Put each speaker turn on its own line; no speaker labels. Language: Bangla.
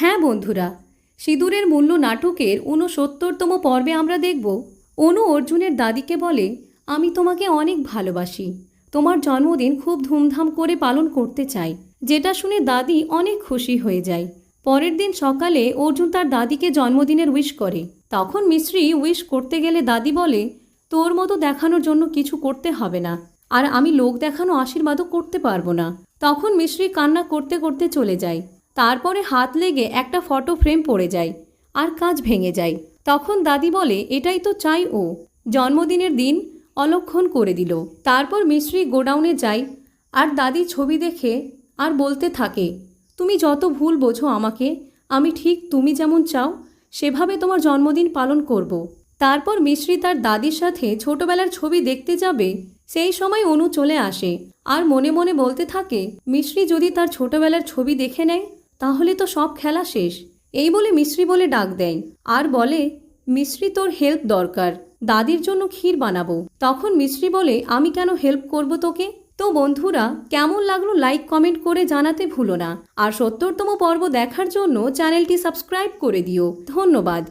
হ্যাঁ বন্ধুরা, সিঁদুরের মূল্য নাটকের ঊনসত্তরতম পর্বে আমরা দেখব। অনু অর্জুনের দাদিকে বলে, আমি তোমাকে অনেক ভালোবাসি। তোমার জন্মদিন খুব ধুমধাম করে পালন করতে চাই। যেটা শুনে দাদি অনেক খুশি হয়ে যায়। পরের দিন সকালে অর্জুন তার দাদিকে জন্মদিনের উইশ করে। তখন মিশ্রি উইশ করতে গেলে দাদি বলে, তোর মতো দেখানোর জন্য কিছু করতে হবে না। আর আমি লোক দেখানো আশীর্বাদও করতে পারব না। তখন মিশ্রি কান্না করতে করতে চলে যায়। তারপরে হাত লেগে একটা ফটো ফ্রেম পড়ে যায়, আর কাজ ভেঙে যায়। তখন দাদি বলে, এটাই তো চাই ও। জন্মদিনের দিন অলক্ষণ করে দিল। তারপর মিশ্রি গোডাউনে যায়, আর দাদি ছবি দেখে আর বলতে থাকে, তুমি যত ভুল বোঝো আমাকে, আমি ঠিক তুমি যেমন চাও, সেভাবে তোমার জন্মদিন পালন করব। তারপর মিশ্রি তার দাদির সাথে ছোটবেলার ছবি দেখতে যাবে, সেই সময় অনু চলে আসে। আর মনে মনে বলতে থাকে, মিশ্রি যদি তার ছোটবেলার ছবি দেখে নেয় তাহলে তো সব খেলা শেষ। এই বলে মিশ্রি বলে ডাক দেয়। আর বলে, মিশ্রি, তোর হেল্প দরকার। দাদির জন্য ক্ষীর বানাবো। তখন মিশ্রি বলে, আমি কেন হেল্প করব তোকে? তো বন্ধুরা, কেমন লাগল লাইক কমেন্ট করে জানাতে ভুলো না। আর সত্তরতম পর্ব দেখার জন্য চ্যানেলটি সাবস্ক্রাইব করে দিও। ধন্যবাদ।